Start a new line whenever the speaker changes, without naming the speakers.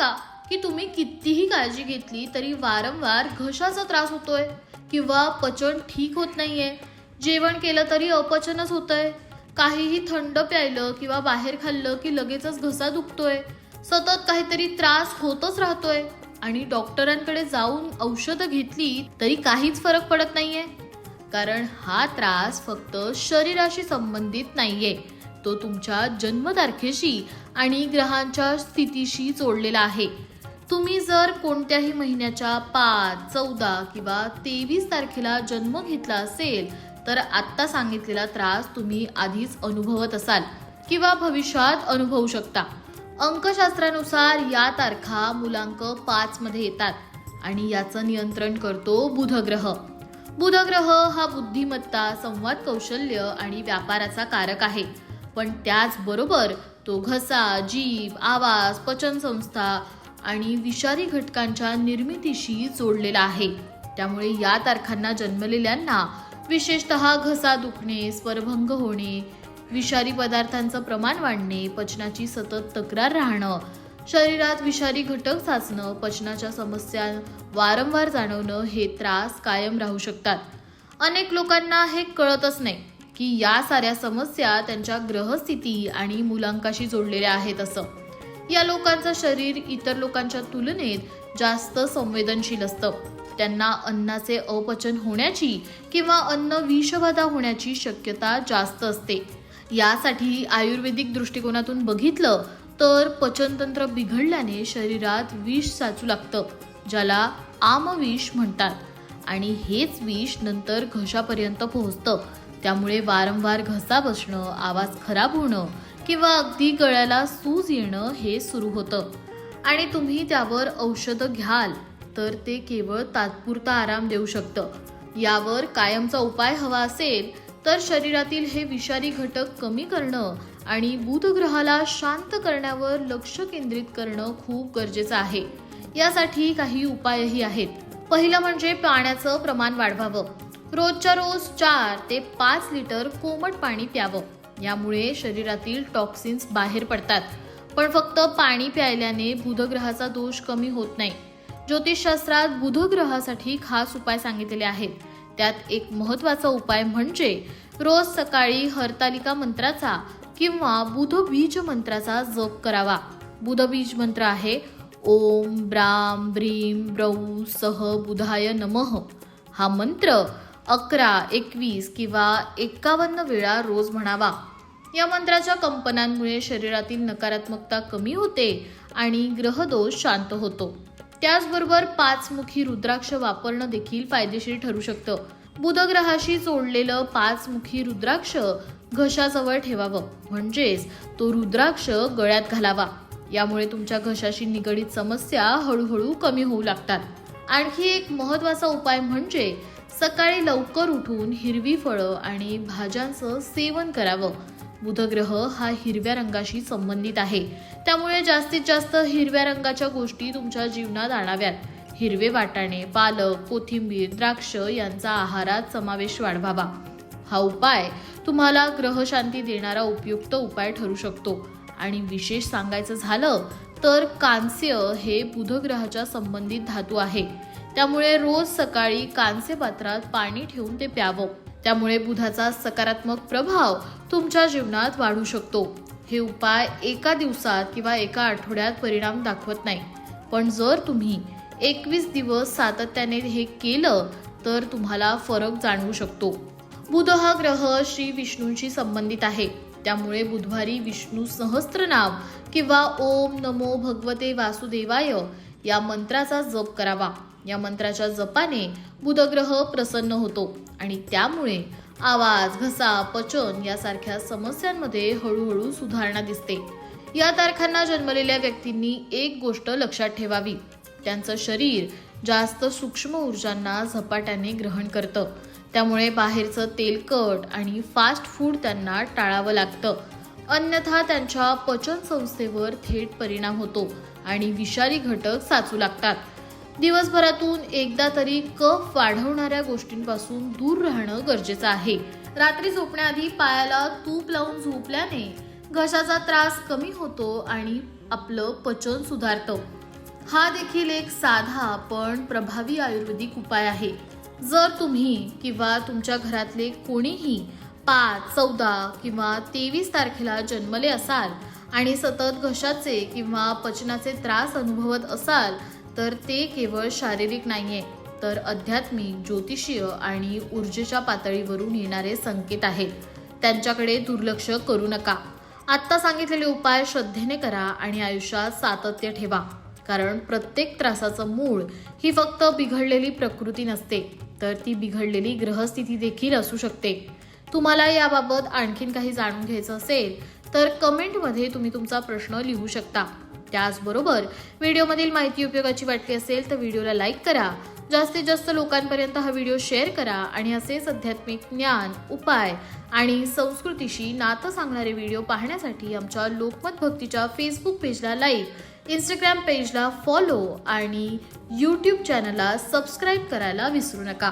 का की तुम्ही कितीही काळजी घेतली तरी वारंवार घशाचा त्रास होतोय किंवा पचन ठीक होत नाहीये. जेवण केलं तरी अपचनच होतंय. काहीही थंड प्यायलं किंवा बाहेर खाल्लं की लगेचच घसा दुखतोय. सतत काहीतरी त्रास होतच राहतोय. आणि डॉक्टरांकडे जाऊन औषधं घेतली तरी काहीच फरक पडत नाहीये. कारण हा त्रास फक्त शरीराशी संबंधित नाहीये. तो तुमच्या जन्मतारखेशी आणि ग्रहांच्या स्थितीशी जोडलेला आहे. तुम्ही जर कोणत्याही महिन्याच्या पाच चौदा किंवा तेवीस तारखेला जन्म घेतला असेल तर आत्ता सांगितलेला त्रास तुम्ही आधीच अनुभवत असाल किंवा भविष्यात अनुभवू शकता. अंकशास्त्रानुसार या तारखा मुलांक पाच मध्ये येतात आणि याचं नियंत्रण करतो बुधग्रह. बुधग्रह हा बुद्धिमत्ता संवाद कौशल्य आणि व्यापाराचा कारक आहे. पण त्याचबरोबर तो घसा जीभ आवाज पचनसंस्था आणि विषारी घटकांच्या निर्मितीशी जोडलेला आहे. त्यामुळे या तारखांना जन्मलेल्यांना विशेषतः घसा दुखणे स्वरभंग होणे विषारी पदार्थांचं प्रमाण वाढणे पचनाची सतत तक्रार राहणं शरीरात विषारी घटक साचणं पचनाच्या समस्या वारंवार जाणवणं हे त्रास कायम राहू शकतात. अनेक लोकांना हे कळतच नाही. की या साऱ्या समस्या त्यांच्या ग्रहस्थिती आणि मुलांकाशी जोडलेल्या आहेत असं. या लोकांचं शरीर इतर लोकांच्या तुलनेत जास्त संवेदनशील असतं. त्यांना अन्नाचे अपचन होण्याची किंवा अन्न विषबाधा होण्याची शक्यता जास्त असते. यासाठी आयुर्वेदिक दृष्टिकोनातून बघितलं तर पचनतंत्र बिघडल्याने शरीरात विष साचू लागतं ज्याला आमविष म्हणतात. आणि हेच विष नंतर घशापर्यंत पोहोचतं त्यामुळे वारंवार घसा बसणं आवाज खराब होणं किंवा अगदी गळ्याला सूज येणं हे सुरू होतं. आणि तुम्ही त्यावर औषधं घ्याल तर ते केवळ तात्पुरता आराम देऊ शकतं. यावर कायमचा उपाय हवा असेल तर शरीरातील हे विषारी घटक कमी करणं आणि बुधग्रहाला शांत करण्यावर लक्ष केंद्रित करणं खूप गरजेचं आहे. यासाठी काही उपायही आहेत. पहिलं म्हणजे पाण्याचं प्रमाण वाढवावं. रोजच्या रोज चार ते पाच लिटर कोमट पाणी प्यावं. यामुळे शरीरातील टॉक्सिन्स बाहेर पडतात. पण फक्त पाणी प्यायल्याने बुधग्रहाचा दोष कमी होत नाही. ज्योतिषशास्त्रात बुधग्रहासाठी खास उपाय सांगितलेले आहेत. त्यात एक महत्त्वाचा उपाय म्हणजे रोज सकाळी हरतालिका मंत्राचा किंवा बुधबीज मंत्राचा जप करावा. बुधबीज मंत्र आहे ओम ब्राम ब्रीम ब्रौ सह बुधाय नमः. हा मंत्र अकरा एकवीस किंवा एकावन्न वेळा रोज म्हणावा. या मंत्राच्या कंपनांमुळे शरीरातील नकारात्मकता कमी होते आणि ग्रहदोष शांत होतो. त्याचबरोबर पाचमुखी रुद्राक्ष वापरणं देखील फायदेशीर ठरू शकतं. बुधग्रहाशी जोडलेलं पाचमुखी रुद्राक्ष घशाजवळ ठेवावं. म्हणजेच तो रुद्राक्ष गळ्यात घालावा. यामुळे तुमच्या घशाशी निगडीत समस्या हळूहळू कमी होऊ लागतात. आणखी एक महत्त्वाचा उपाय म्हणजे सकाळी लवकर उठून हिरवी फळं आणि भाज्यांचं सेवन करावं. बुधग्रह हा हिरव्या रंगाशी संबंधित आहे. त्यामुळे जास्तीत जास्त हिरव्या रंगाच्या गोष्टी तुमच्या जीवनात आणाव्यात. हिरवे वाटाणे पालक कोथिंबीर द्राक्ष यांचा आहारात समावेश वाढवावा. हा उपाय तुम्हाला ग्रहशांती देणारा उपयुक्त उपाय ठरू शकतो. आणि विशेष सांगायचं झालं तर कांस्य हे बुधग्रहाच्या संबंधित धातू आहे. त्यामुळे रोज सकाळी कांसे पात्रात पाणी ठेवून ते प्यावं. त्यामुळे बुधाचा सकारात्मक प्रभाव तुमच्या जीवनात वाढू शकतो. हे उपाय एका दिवसात किंवा एका आठवड्यात परिणाम दाखवत नाही. पण जर तुम्ही एकवीस दिवस सातत्याने हे केलं तर तुम्हाला फरक जाणवू शकतो. बुध हा ग्रह श्री विष्णूंशी संबंधित आहे. त्यामुळे बुधवारी विष्णू सहस्त्रनाम किंवा ओम नमो भगवते वासुदेवाय या मंत्राचा जप करावा. या मंत्राच्या जपाने बुधग्रह प्रसन्न होतो आणि त्यामुळे आवाज घसा पचन यासारख्या समस्यांमध्ये हळूहळू सुधारणा दिसते. या तारखांना जन्मलेल्या व्यक्तींनी एक गोष्ट लक्षात ठेवावी. त्यांचं शरीर जास्त सूक्ष्म ऊर्जांना झपाट्याने ग्रहण करतं. त्यामुळे बाहेरचं तेलकट आणि फास्ट फूड त्यांना टाळावं लागतं. अन्यथा त्यांच्या पचन संस्थेवर थेट परिणाम होतो आणि विषारी घटक साचू लागतात. दिवसभरातून एकदा तरी कफ वाढवणाऱ्या गोष्टींपासून दूर राहणं गरजेचं आहे. रात्री झोपण्याआधी पायाला तूप लावून झोपल्याने घशाचा त्रास कमी होतो आणि आपलं पचन सुधारतं. हा देखील एक साधा पण प्रभावी आयुर्वेदिक उपाय आहे. जर तुम्ही किंवा तुमच्या घरातले कोणीही पाच चौदा किंवा तेवीस तारखेला जन्मले असाल आणि सतत घशाचे किंवा पचनाचे त्रास अनुभवत असाल तर ते केवळ शारीरिक नाही आहे तर आध्यात्मिक ज्योतिषीय आणि ऊर्जेच्या पातळीवरून येणारे संकेत आहेत. त्यांच्याकडे दुर्लक्ष करू नका. आत्ता सांगितलेले उपाय श्रद्धेने करा आणि आयुष्यात सातत्य ठेवा कारण प्रत्येक त्रासाचं मूळ ही फक्त बिघडलेली प्रकृती नसते तर ती बिघडलेली ग्रहस्थिती देखील असू शकते. तुम्हाला याबाबत आणखीन काही जाणून घ्यायचं असेल तर कमेंटमध्ये तुम्ही तुमचा प्रश्न लिहू शकता. त्याचबरोबर व्हिडिओमधील माहिती उपयोगाची वाटली असेल तर व्हिडिओला लाईक करा. जास्तीत जास्त लोकांपर्यंत हा व्हिडिओ शेअर करा आणि असेच आध्यात्मिक ज्ञान उपाय आणि संस्कृतीशी नातं सांगणारे व्हिडिओ पाहण्यासाठी आमच्या लोकमत भक्तीच्या फेसबुक पेजला लाईक इंस्टाग्राम पेजला फॉलो आणि यूट्यूब चॅनलला सबस्क्राईब करायला विसरू नका.